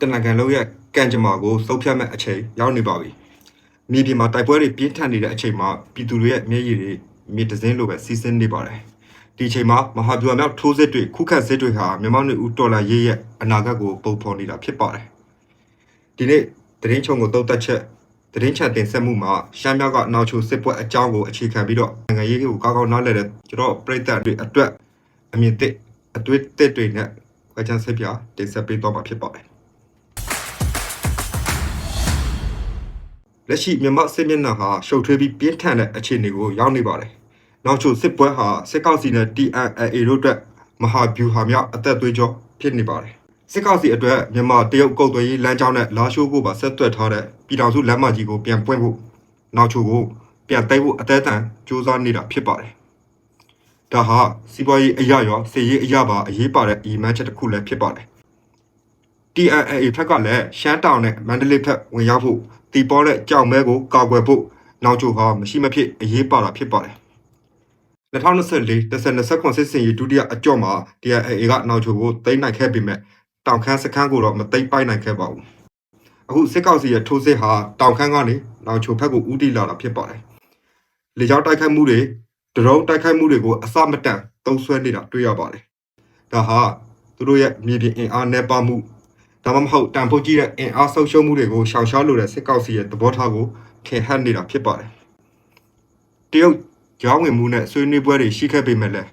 တနင်္ဂနွေလုံးရဲ့ကံကြမ္မာကိုစုပ်ဖြတ်မဲ့အချိန်ရောက်နေပါပြီ။မြေပြင်မှာတိုက်ပွဲတွေပြင်းထန်နေတဲ့အချိန်မှာပြည်သူတွေရဲ့မျက်ရည်တွေမြေတစင်းလိုပဲစီးဆင်းနေပါတယ်။ဒီအချိန်မှာမဟာဗျူဟာမြောက်ထိုးစစ်တွေခုခံစစ်တွေဟာမြန်မာနေဦးတော်လာရေးရဲ့အနာဂတ်ကိုပုံဖော်နေတာဖြစ်ပါတယ်။ဒီနေ့သတင်းချုံကိုတုတ်တက်ချက်သတင်းချက်တင်ဆက်မှုမှာရှမ်းမြောက်ကနောက်ချိုစစ်ပွဲအကြောင်းကိုအခြေခံပြီးတော့နိုင်ငံရေးကိုကောင်းကောင်းနားလည်တဲ့ကျွန်တော်ပြည်သက်တွေအတွက်အမြင်သစ်အတွေ့အသစ်တွေနဲ့ခွဲခြားစစ်ပြတင်ဆက်ပေးတော့မှာဖြစ်ပါတယ်။ လက်ရှိမြန်မာစစ်မျက်နှာဟာရှုပ်ထွေးပြီးပြင်းထန်တဲ့အခြေအနေကိုရောက်နေပါတယ်။နောက်ချိုစစ်ပွဲဟာစစ်ကောက်စီနဲ့ TNLA တို့အတွက်မဟာဗျူဟာမြောက်အသက်သွေးကြောဖြစ်နေပါတယ်။စစ်ကောက်စီအတွက်မြန်မာတရုတ်ကုတ်သွေးရေးလမ်းကြောင်းနဲ့လာရှိုးကိုပါဆက်သွယ်ထားတဲ့ပြည်တော်စုလမ်းမကြီးကိုပြန်ပွင့်ဖို့နောက်ချိုကိုပြန်သိမ်းဖို့အသက်အံစူးစမ်းနေတာဖြစ်ပါတယ်။ဒါဟာစီးပွားရေးအရာရောစစ်ရေးအရာပါအရေးပါတဲ့ဤမန်းချက်တစ်ခုလည်းဖြစ်ပါတယ်။ TNLA ဖက်ကလည်းရှမ်းတောင်နဲ့မန္တလေးဖက်ဝင်ရောက်ဖို့တီပေါ်တဲ့ကြောင်မဲကိုကာကွယ်ဖို့နောက်ချိုဟာမရှိမဖြစ်အရေးပါတာဖြစ်ပါတယ်။2024 2029စစ်စင်ရေးဒုတိယအကြော့မှာ TNLA ကနောက်ချိုကိုသိမ်းနိုင်ခဲ့ပေမဲ့တောင်ခမ်းစခန်းကိုတော့မသိမ်းပိုက်နိုင်ခဲ့ပါဘူး။အခုစစ်ကောက်စီရဲ့ထိုးစစ်ဟာတောင်ခမ်းကနေနောက်ချိုဖက်ကိုဦးတည်လာတာဖြစ်ပါတယ်။လေကြောင်းတိုက်ခိုက်မှုတွေဒရုန်းတိုက်ခိုက်မှုတွေကိုအစမတန်သုံးဆွဲနေတာတွေ့ရပါတယ်။ဒါဟာသူတို့ရဲ့မြေပြင်အင်အားနဲ့ပါမှု ဒါမှမဟုတ်တန်ဖိုးကြီးတဲ့အင်အားဆုပ်ရှုံးမှုတွေကိုရှောင်ရှားလိုတဲ့စစ်ကောက်စီရဲ့သဘောထားကိုထင်ဟပ်နေတာဖြစ်ပါတယ်။တရုတ်ကြောင်းဝင်မှုနဲ့ဆွေးနွေးပွဲတွေရှိခဲ့ပေမဲ့လည်း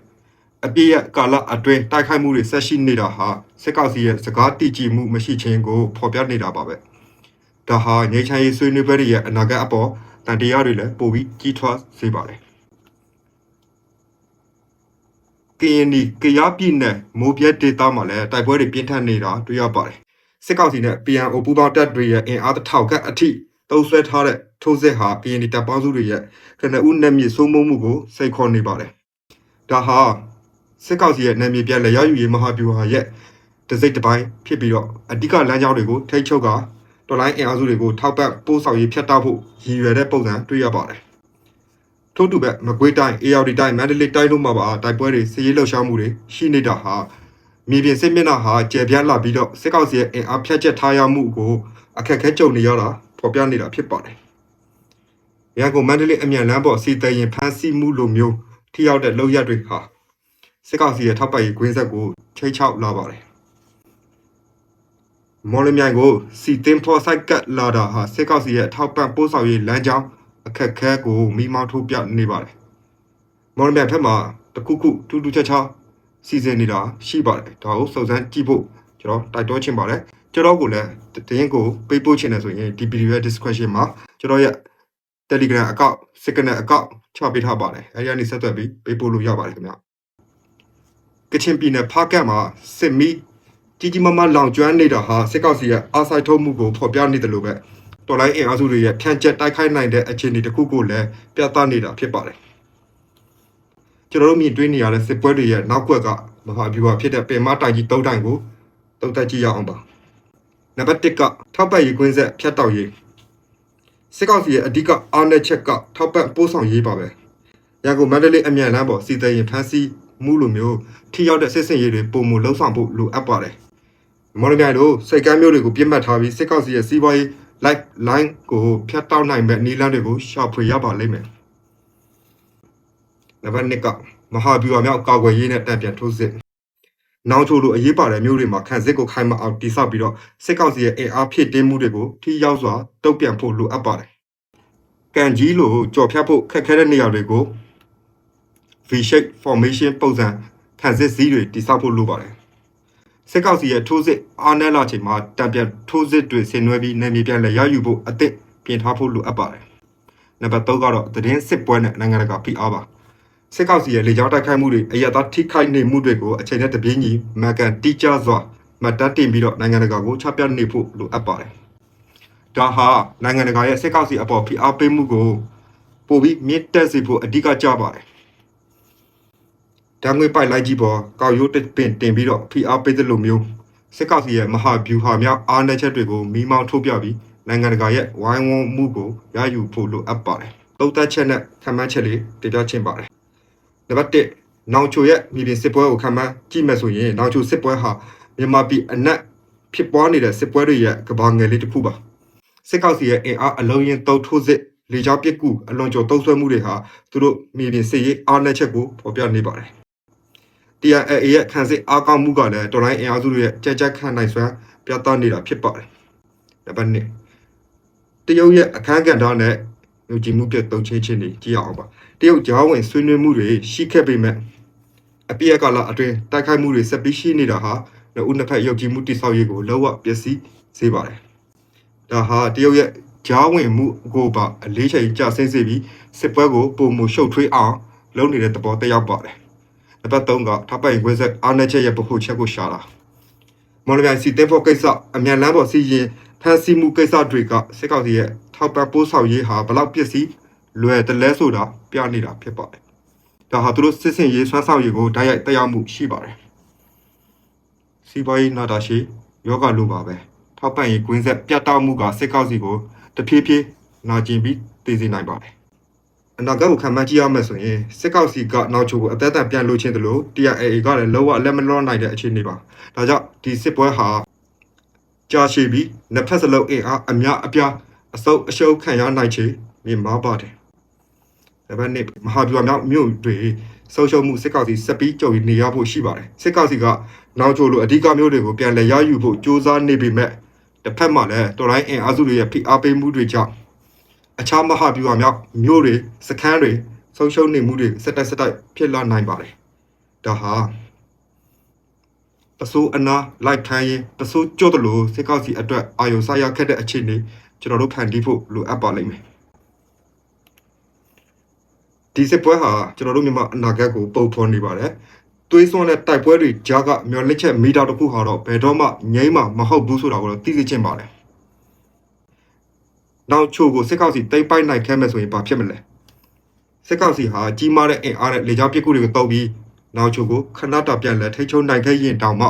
အပြည့်ရကာလအတွင်းတိုက်ခိုက်မှုတွေဆက်ရှိနေတာဟာစစ်ကောက်စီရဲ့စကားတိကျမှုမရှိခြင်းကိုဖော်ပြနေတာပါပဲ။ဒါဟာငြိမ်းချမ်းရေးဆွေးနွေးပွဲတွေရဲ့အနာဂတ်အပေါ်တန်တရားတွေလည်းပိုပြီးကြီးထွားစေပါတယ်။ကရင်နီကရားပြည်နယ်မိုးပြဲဒေသမှာလည်းတိုက်ပွဲတွေပြင်းထန်နေတာတွေ့ရပါတယ်။ စစ်ကောင်စီနဲ့ PNO ပူးပေါင်းတပ်တွေရဲ့အင်အားတစ်ထောက်ခန့်အထိတုံးဆွဲထားတဲ့ထိုးစစ်ဟာကရင်နီတပ်ပေါင်းစုတွေရဲ့ခဏဦးနယ်မြေစိုးမိုးမှုကိုစိတ်ခေါ်နေပါတယ်။ဒါဟာစစ်ကောင်စီရဲ့နယ်မြေပြန်လည်ရယူရေးမဟာဗျူဟာရဲ့တစ်စိတ်တစ်ပိုင်းဖြစ်ပြီးတော့အဓိကလမ်းကြောင်းတွေကိုထိတ်ချုပ်ကတော်လိုင်းအင်အားစုတွေကိုထောက်ပံ့ပို့ဆောင်ရေးဖျက်တောက်ဖို့ရည်ရွယ်တဲ့ပုံစံတွေ့ရပါတယ်။ထို့တူပဲမကွေးတိုင်းအေရီတိုင်းမန္တလေးတိုင်းတို့မှာပါတိုက်ပွဲတွေစစ်ရေးလှုပ်ရှားမှုတွေရှိနေတာဟာ မြေပြင်စစ်မျက်နှာဟာကျေပြန့်လာပြီးတော့စစ်ကောက်စီရဲ့အင်အားဖြတ်ချက်ထားရမှုကိုအခက်အခဲကြုံနေရတာဖော်ပြနေတာဖြစ်ပါတယ်။ရန်ကုန်မန္တလေးအမြန်လမ်းပေါ်စီတရင်ဖမ်းဆီးမှုလိုမျိုးထိရောက်တဲ့လုပ်ရက်တွေဟာစစ်ကောက်စီရဲ့ထောက်ပံ့ရေးကွင်းဆက်ကိုချိတ်ချောက်လာပါတယ်။မော်လမြိုင်ကိုစီတင်ဖော်ဆိုင်ကတ်လာတာဟာစစ်ကောက်စီရဲ့ထောက်ပံ့ပို့ဆောင်ရေးလမ်းကြောင်းအခက်အခဲကိုမိမောင်းထိုးပြနေပါတယ်။မော်လမြိုင်ဘက်မှာတခုခုထူးထူးခြားခြား စီစဉ်နေတာရှိပါတယ်။ဒါကိုစုံစမ်းကြည့်ဖို့ကျွန်တော်တိုက်တွန်းချင်ပါတယ်။ကျွန်တော်ကိုလည်းတရင်ကိုပေးပို့ချင်တယ်ဆိုရင်ဒီ video ရဲ့ description မှာကျွန်တော်ရဲ့ Telegram account Signal account ချပေးထားပါတယ်။အဲဒီကနေဆက်သွယ်ပြီးပေးပို့လို့ရပါတယ်ခင်ဗျ။ကချင်ပြည်နယ်ဖားကတ်မှာစစ်မီကြီးကြီးမားမားလောင်ကျွမ်းနေတာဟာစစ်ကောက်စီရဲ့အာဆိုင်ထုံးမှုကိုဖော်ပြနေတယ်လို့ပဲတော်လိုင်းအင်အားစုတွေရဲ့ဖြန့်ကျက်တိုက်ခိုက်နိုင်တဲ့အခြေအနေတစ်ခုကိုလည်းပြသနေတာဖြစ်ပါတယ်။ ကျွန်တော်တို့မြင်တွေ့နေရတဲ့စစ်ပွဲတွေရဲ့နောက်ကွက်ကမဟာဗျူဟာဖြစ်တဲ့ပင်မတိုင်ကြီး၃တိုင်ကိုတုံ့တက်ကြည့်ရအောင်ပါ။နံပါတ်1ကထောက်ပံ့ရေးကွင်းဆက်ဖြတ်တောက်ရေးစစ်ကောက်စီရဲ့အဓိကအားနည်းချက်ကထောက်ပံ့ပို့ဆောင်ရေးပါပဲ။ရန်ကုန်မန္တလေးအမြန်လမ်းပေါ်စီတရင်ဖမ်းဆီးမှုလိုမျိုးထိရောက်တဲ့စစ်စင်ရေးတွေပုံမလှုံ့ဆော်ဖို့လိုအပ်ပါတယ်။မော်လမြိုင်တို့စိတ်ကမ်းမျိုးတွေကိုပြစ်မှတ်ထားပြီးစစ်ကောက်စီရဲ့စီးပွားရေး live line ကိုဖြတ်တောက်နိုင်မဲ့နီလန်းတွေကိုရှာဖွေရပါလိမ့်မယ်။ နံပါတ်2ကမဟာဗျူဟာမြောက်ကာကွယ်ရေးနဲ့တံပြန်ထိုးစစ်။နောင်ချိုလိုအရေးပါတဲ့မျိုးတွေမှာခံစစ်ကိုခိုင်မအောင်တိစောက်ပြီးတော့စစ်ကောက်စီရဲ့အင်အားဖြည့်တင်းမှုတွေကိုထိရောက်စွာတုံ့ပြန်ဖို့လိုအပ်ပါတယ်။ကန်ကြီးလိုကြော်ဖြတ်ဖို့ခက်ခဲတဲ့နေရာတွေကို V shape formation ပုံစံခံစစ်စည်းတွေတိစောက်ဖို့လိုပါတယ်။စစ်ကောက်စီရဲ့ထိုးစစ်အားနည်းလာချိန်မှာတံပြန်ထိုးစစ်တွေဆင်နွှဲပြီးနယ်မြေပြန်လည်ရယူဖို့အသင့်ပြင်ထားဖို့လိုအပ်ပါတယ်။နံပါတ်3ကတော့သတင်းစစ်ပွဲနဲ့နိုင်ငံတကာဖိအားပါ။ စစ်ကောက်စီရဲ့လေကြောင်းတိုက်ခိုက်မှုတွေအရသာထိခိုက်နေမှုတွေကိုအချိန်နဲ့တပြေးညီမှန်ကန်တိကျစွာမှတ်တမ်းတင်ပြီးတော့နိုင်ငံတကာကိုချပြနေဖို့လိုအပ်ပါတယ်။ဒါဟာနိုင်ငံတကာရဲ့စစ်ကောက်စီအပေါ်ဖိအားပေးမှုကိုပိုပြီးမြင့်တက်စေဖို့အဓိကကျပါတယ်။ဓာတ်ငွေပိုက်လိုက်ကြီးပေါ်ကောက်ရိုးတစ်ပင်တင်ပြီးတော့ဖိအားပေးသလိုမျိုးစစ်ကောက်စီရဲ့မဟာဗျူဟာမြောက်အားနည်းချက်တွေကိုမိမောင်းထုတ်ပြပြီးနိုင်ငံတကာရဲ့ဝိုင်းဝန်းမှုကိုရယူဖို့လိုအပ်ပါတယ်။သုံးသက်ချက်နဲ့ခံမှန်းချက်လေးတင်ပြချင်ပါတယ်။ နံပါတ်1နောင်ချိုရဲ့မြေပြင်စစ်ပွဲကိုခံမှန်းကြည့်မယ်ဆိုရင်နောင်ချိုစစ်ပွဲဟာမြန်မာပြည်အနက်ဖြစ်ပွားနေတဲ့စစ်ပွဲတွေရဲ့ကဘာငယ်လေးတစ်ခုပါစစ်ကောက်စီရဲ့အင်အားအလုံးရင်တုံးထိုးစစ်လေကြောင်းပစ်ကူအလွန်ကျော်တုံးဆွဲမှုတွေဟာသူတို့မြေပြင်စစ်ရေးအားနည်းချက်ကိုဖော်ပြနေပါတယ် TNA ရဲ့ခံစစ်အားကောင်းမှုကလည်းတော်လိုင်းအင်အားစုတွေရဲ့ကြက်ကြက်ခံနိုင်စွမ်းပြသနေတာဖြစ်ပါတယ်နံပါတ်1တရုတ်ရဲ့အခန်းကဏ္ဍနဲ့ ယုံကြည်မှုပြတ်သုံးချင်းချင်းတွေကြည့်ရအောင်ပါတရုတ်ကြားဝင်ဆွေးနွေးမှုတွေရှိခဲ့ပေမဲ့အပြည့်အကလာအတွင်းတိုက်ခိုက်မှုတွေဆက်ပြီးရှိနေတာဟာနှစ်ဦးနှစ်ဖက်ယုံကြည်မှုတိဆောက်ရေးကိုလောကပျက်စီးစေပါတယ်ဒါဟာတရုတ်ရဲ့ကြားဝင်မှုကိုပါအလေးချိန်ကျဆင်းစေပြီးစစ်ပွဲကိုပုံမှုရှုပ်ထွေးအောင်လုပ်နေတဲ့သဘောတစ်ယောက်ပါတယ်နံပါတ်3ကထပ်ပိုင်ခွဲဆက်အားနည်းချက်ရဲ့ပခုချက်ကိုရှာတာမော်လမြိုင်စီတင်ဖို့ကိစ္စအမြန်လမ်းပေါ်စီရင်ဖန်စီမှုကိစ္စတွေကစစ်ကောင်စီရဲ့ ထောက်ပံ့ပို့ဆောင်ရေးဟာဘလောက်ပျက်စီးလွယ်တလဲဆိုတာပြနေတာဖြစ်ပါတယ်ဒါဟာသူတို့စစ်စင်ရေးဆွမ်းဆောင်ရေးကိုတိုက်ရိုက်တက်ရောက်မှုရှိပါတယ်စီးပွားရေးနာတာရှိယောဂလိုပါပဲထောက်ပံ့ရေးကွင်းဆက်ပြတ်တောက်မှုကစစ်ကောင်စီကိုတဖြည်းဖြည်းနာကျင်ပြီးတည်စေနိုင်ပါတယ်အနာဂတ်ကိုခံမှန်းကြည့်ရမယ်ဆိုရင်စစ်ကောက်စီကနောက်ချိုကိုအသက်အတန်ပြန်လို့ချင်းတယ်လို့ TRAA ကလည်းလောကလက်မလွတ်နိုင်တဲ့အခြေအနေပါဒါကြောင့်ဒီစစ်ပွဲဟာကြာရှည်ပြီးနှစ်ဖက်စလုံးအင်အားအများအပြား အစုပ်အရှုပ်ခံရနိုင်ချေမြင်မာပါတယ်ဒါပေမဲ့မဟာဗျူဟာမြောက်မြို့တွေဆုံးရှုံးမှုစစ်ကောက်စီဆက်ပြီးကြုံနေရဖို့ရှိပါတယ်စစ်ကောက်စီကနောက်ချိုလိုအဓိကမြို့တွေကိုပြန်လည်ရယူဖို့စ조사နေပေမဲ့တစ်ဖက်မှာလည်းတော်လိုင်းအင်အားစုတွေရဲ့ဖိအားပေးမှုတွေကြောင့်အခြားမဟာဗျူဟာမြောက်မြို့တွေစခန်းတွေဆုံးရှုံးနေမှုတွေစက်တိုက်စက်တိုက်ဖြစ်လာနိုင်ပါတယ်ဒါဟာပစိုးအနာလိုက်ခိုင်းရင်ပစိုးကြော့တယ်လို့စစ်ကောက်စီအတွက်အာယုံဆိုင်ရခဲ့တဲ့အခြေအနေ ကျွန်တော်တို့ဖန်တီးဖို့လိုအပ်ပါလိမ့်မယ်ဒီစစ်ပွဲဟာကျွန်တော်တို့မြန်မာအနာဂတ်ကိုပုံဖော်နေပါတယ်သွေးစွန်းတဲ့တိုက်ပွဲတွေကြားကမျောလက်ချက်မိတာတစ်ခုဟာတော့ဘယ်တော့မှငြိမ်းမှာမဟုတ်ဘူးဆိုတာကိုတော့သိသိချင်းပါတယ်နောက်ချို့ကိုစစ်ကောက်စီတိတ်ပိုက်နိုင်ခဲ့မယ်ဆိုရင်ဘာဖြစ်မလဲစစ်ကောက်စီဟာကြီးမားတဲ့အင်အားနဲ့လေကြောင်းပစ်ကူတွေကိုတုံးပြီးနောက်ချို့ကိုခဏတာပြန်လဲထိချုံနိုင်ခဲ့ရင်တောင်မှ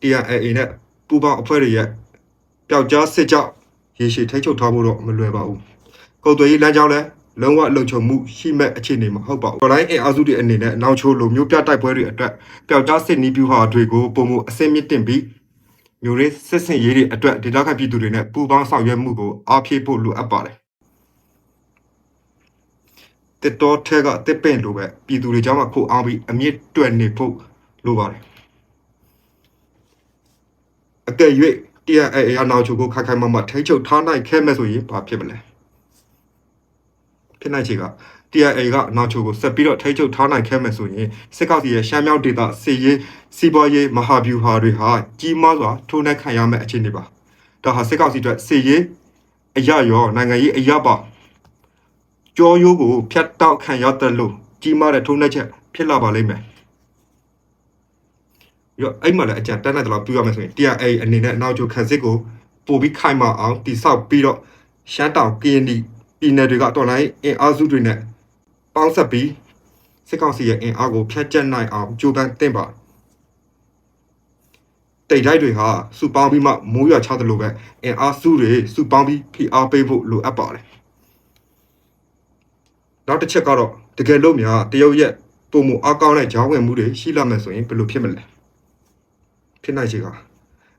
TNAA နဲ့ပူပေါင်းအဖွဲ့တွေရဲ့ပျောက်ကြားစစ်ကြောက် ရေရှည်ထိချုပ်ထားဖို့တော့မလွယ်ပါဘူးကုန်သွယ်ရေးလမ်းကြောင်းလည်းလုံးဝလုံခြုံမှုရှိမဲ့အခြေအနေမဟုတ်ပါဘူး။ online အင်အားစုတွေအနေနဲ့နောက်ချိုးလိုမျိုးပြတိုက်ပွဲတွေအတွက်ပျောက်ကြားစစ်နီးပြူဟာတွေကိုပုံမှုအစင်းမြင့်တင်ပြီးမျိုးရင်းစစ်စင်ရေးတွေအတွက်ဒေတာခပြည်သူတွေနဲ့ပူးပေါင်းဆောင်ရွက်မှုကိုအားဖြည့်ဖို့လိုအပ်ပါတယ်။တစ်တော်ထဲကတစ်ပင်လိုပဲပြည်သူတွေကြောင့်မှခိုးအောင်ပြီးအမြင့်တွယ်နေဖို့လိုပါတယ်။အကယ်၍ TNA အနောက်ချုပ်ကိုခိုင်ခိုင်မာမာထိချုပ်ထားနိုင်ခဲ့မဲ့ဆိုရင်ဘာဖြစ်မလဲ။ဖြစ်နိုင်ချေက TNA ကနောက်ချုပ်ကိုဆက်ပြီးတော့ထိချုပ်ထားနိုင်ခဲ့မဲ့ဆိုရင်စစ်ကောက်စီရဲ့ရှမ်းမြောက်ဒေသစီရေးစီးပွားရေးမဟာဗျူဟာတွေဟာကြီးမားစွာထိုးနှက်ခံရမယ့်အခြေအနေပါဒါဟာစစ်ကောက်စီအတွက်စီရေးအရရောနိုင်ငံရေးအရပါကြောရိုးကိုဖျက်တောက်ခံရတဲ့လို့ကြီးမားတဲ့ထိုးနှက်ချက်ဖြစ်လာပါလိမ့်မယ် ရောအဲ့မှာလည်းအကြံတန်းတဲ့တော့ပြောရမယ်ဆိုရင် TRA အနေနဲ့နောက်ချုပ်ခံစစ်ကိုပို့ပြီးခိုင်မာအောင်တိဆောက်ပြီးတော့ရှမ်းတောင် KND ပြည်နယ်တွေကတော်လိုင်းအင်အားစုတွေနဲ့ပေါင်းဆက်ပြီးစစ်ကောင်စီရဲ့အင်အားကိုဖျက်ချက်နိုင်အောင်ကြိုးပမ်းသင့်ပါတိတ်တိုက်တွေဟာစုပေါင်းပြီးမှမိုးရွာချတယ်လို့ပဲအင်အားစုတွေစုပေါင်းပြီးဖိအားပေးဖို့လိုအပ်ပါတယ်နောက်တစ်ချက်ကတော့တကယ်လို့များတရုတ်ရဲ့ပုံမှုအကောင်းတဲ့ဂျောင်းဝင်မှုတွေရှိလာမယ်ဆိုရင်ဘယ်လိုဖြစ်မလဲ ဖြစ်နိုင်ချေက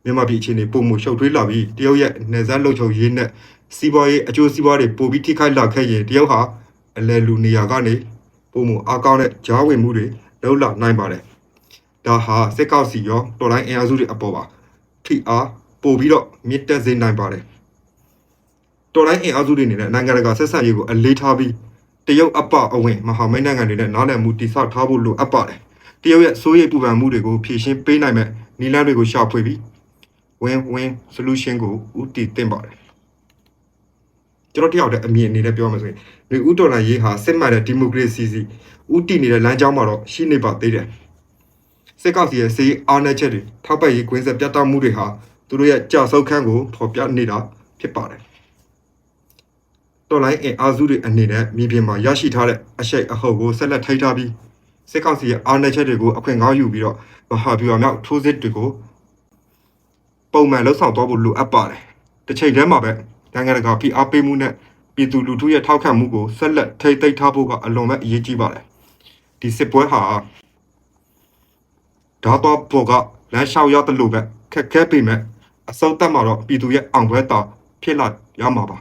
မြန်မာပြည်အခြေအနေပုံမှုရှုပ်ထွေးလာပြီးတရုတ်ရဲ့နေဇက်လှုပ်ချုပ်ရေးနဲ့စီးပွားရေးအကျိုးစီးပွားတွေပိုပြီးထိခိုက်လာခဲ့ရင်တရုတ်ဟာအလဲလူနေရာကနေပုံမှုအကောင်းတဲ့ဂျောင်းဝင်မှုတွေလောက်လာနိုင်ပါတယ်ဒါဟာစစ်ကောက်စီရောတော်လိုင်းအင်အားစုတွေအပေါ်ပါထိအားပို့ပြီးတော့မြင့်တက်စေနိုင်ပါတယ်တော်လိုင်းအင်အားစုတွေအနေနဲ့နိုင်ငံတကာဆက်ဆံရေးကိုအလေးထားပြီးတရုတ်အပအဝင်မဟာမိတ်နိုင်ငံတွေနဲ့နားလည်မှုတိစောက်ထားဖို့လိုအပ်ပါတယ်တရုတ်ရဲ့စိုးရိမ်ပူပန်မှုတွေကိုဖြေရှင်းပေးနိုင်မဲ့ နည်းလမ်းတွေကိုရှာဖွေပြီး win win solution ကိုဦးတည်သင့်ပါတယ်ကျွန်တော်တယောက်တည်းအမြင်အနေနဲ့ပြောမှဆိုရင်လူဦးတော်နိုင်ရေးဟာစစ်မှန်တဲ့ဒီမိုကရေစီစီဦးတည်နေတဲ့လမ်းကြောင်းမှာတော့ရှိနေပါသေးတယ်စစ်ကောင်စီရဲ့စီအားနည်းချက်တွေထောက်ပံ့ရေးကွင်းဆက်ပြတ်တောက်မှုတွေဟာသူတို့ရဲ့ကြာဆုပ်ခန်းကိုဖော်ပြနေတာဖြစ်ပါတယ်တော်လိုင်းအင်အားစုတွေအနေနဲ့မြေပြင်မှာရရှိထားတဲ့အရှိတ်အဟုတ်ကိုဆက်လက်ထိန်းထားပြီး စစ်ကောင်စီရဲ့အားနည်းချက်တွေကိုအခွင့်ကောင်းယူပြီးတော့မဟာဗျူဟာမြောက်ထိုးစစ်တွေကိုပုံမှန်လှုပ်ဆောင်သွားဖို့လိုအပ်ပါတယ်။တစ်ချိန်တည်းမှာပဲနိုင်ငံတကာဖိအားပေးမှုနဲ့ပြည်သူလူထုရဲ့ထောက်ခံမှုကိုဆက်လက်ထိန်းသိမ်းထားဖို့ကအလွန်ပဲအရေးကြီးပါတယ်။ဒီစစ်ပွဲဟာဓာတ်တော်ပေါ်ကလမ်းလျှောက်ရတဲ့လို့ပဲခက်ခဲပေမဲ့အစောတက်မှာတော့ပြည်သူရဲ့အောင်ပွဲတော်ဖြစ်လာရမှာပါ